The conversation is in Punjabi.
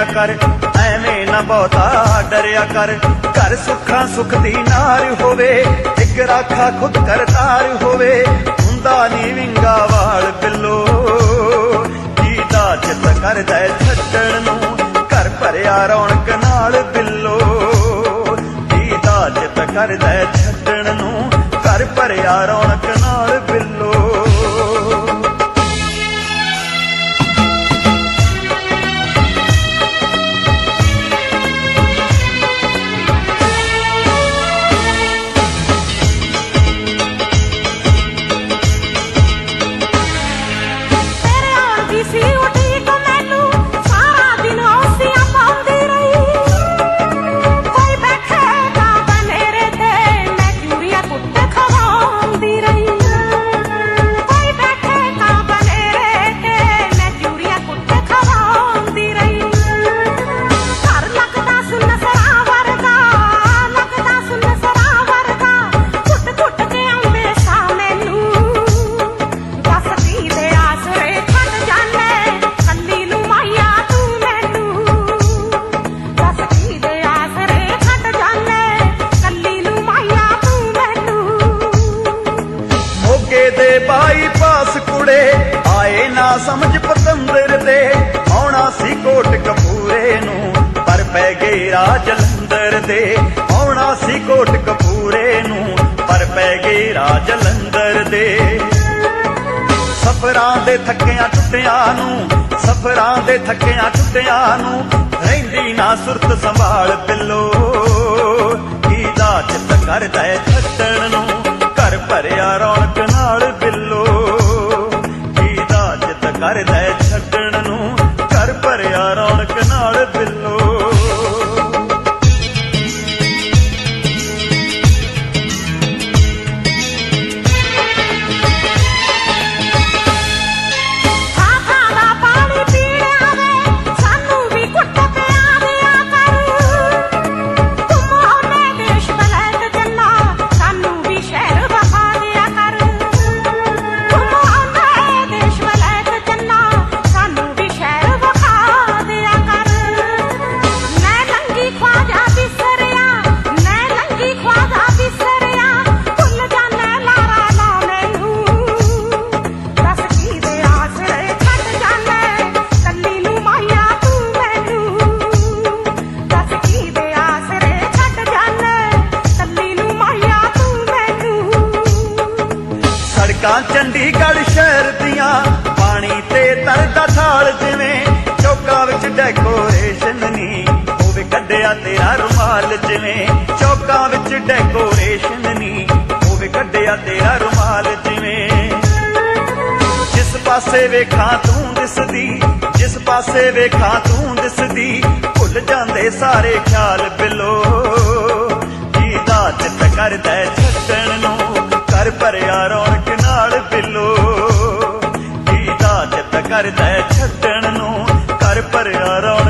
ਨਾ ਕਰ, ਐਵੇਂ ਨਾ ਬਹੁਤਾ ਡਰਿਆ ਕਰ। ਘਰ ਸੁੱਖਾਂ ਸੁਖ ਦੀ ਨਾਰ ਹੋਵੇ, ਇੱਕ ਰਾਖਾ ਖੁਦ ਕਰਤਾਰ ਹੋਵੇ। ਹੁੰਦਾ ਨੀ ਵਿੰਗਾ ਵਾਲ ਬਿੱਲੋ ਜੀਦਾ ਚਿੱਤ ਕਰਦਾ ਛੱਡਣ ਨੂੰ? ਘਰ ਭਰਿਆ ਰੌਣਕ ਨਾਲ ਬਿੱਲੋ ਜੀਦਾ ਚਿੱਤ ਕਰਦਾ ਛੱਡਣ ਨੂੰ? ਘਰ ਭਰਿਆ ਰੌਣਕ ਨਾਲ ਬਿੱਲੋ। ਦੇ ਬਾਈਪਾਸ ਕੁੜੇ, ਆਏ ਨਾ ਸਮਝ ਪਤੰਦਰ ਦੇ। ਆਉਣਾ ਸੀ ਕੋਟ ਕਪੂਰੇ ਨੂੰ, ਪਰ ਪੈ ਗਏ ਰਾਹ ਜਲੰਧਰ ਦੇ। ਆਉਣਾ ਸੀ ਕੋਟ ਕਪੂਰੇ ਨੂੰ, ਪਰ ਪੈ ਗਏ ਰਾਹ ਜਲੰਧਰ ਦੇ। ਸਫਰਾਂ ਦੇ ਥੱਕਿਆਂ ਟੁੱਟਿਆਂ ਨੂੰ, ਸਫਰਾਂ ਦੇ ਥੱਕਿਆਂ ਟੁੱਟਿਆਂ ਨੂੰ, ਰਹਿੰਦੀ ਨਾ ਸੁਰਤ ਸੰਭਾਲ ਬਿੱਲੋ ਕੀਦਾ ਚਿੱਤ ਕਰਦਾ ਹੈ ਛੱਡਣ ਨੂੰ, ਘਰ ਭਰਿਆ ਰੌਣਕ ਸੜਕਾਂ ਚੰਡੀਗੜ੍ਹ ਸ਼ਹਿਰ ਦੀਆਂ, ਪਾਣੀ ਤੇ ਤਰਦਾ ਥਾਲ ਜਿਵੇਂ ਚੌਕਾਂ ਵਿੱਚ ਡੈਕੋਰੇਸ਼ਨ ਨਹੀਂ ਹੋਵੇ ਕੱਢਿਆ ਤੇਰਾ ਰੁਮਾਲ ਜਿਵੇਂ ਚੌਕਾਂ ਵਿੱਚ ਡੈਕੋਰੇਸ਼ਨ ਨਹੀਂ ਹੋਵੇ ਕੱਢਿਆ ਤੇਰਾ ਰੁਮਾਲ ਜਿਵੇਂ। ਜਿਸ ਪਾਸੇ ਵੇਖਾਂ ਤੂੰ ਦਿਸਦੀ, ਜਿਸ ਪਾਸੇ ਵੇਖਾਂ ਤੂੰ ਦਿਸਦੀ, ਭੁੱਲ ਜਾਂਦੇ ਸਾਰੇ ਖਿਆਲ ਬਿੱਲੋ। ਜੀਦਾ ਕਰਦਾ ਛੱਡਣ ਨੂੰ। ਕਰ ਭਰਿਆ ਰੌਣਕ ਨਾਲ ਬਿੱਲੋ। ਜੀਦਾ ਜਿੱਤ ਕਰਦਾ ਹੈ ਛੱਡਣ ਨੂੰ। ਕਰ ਭਰਿਆ ਰੌਣਕ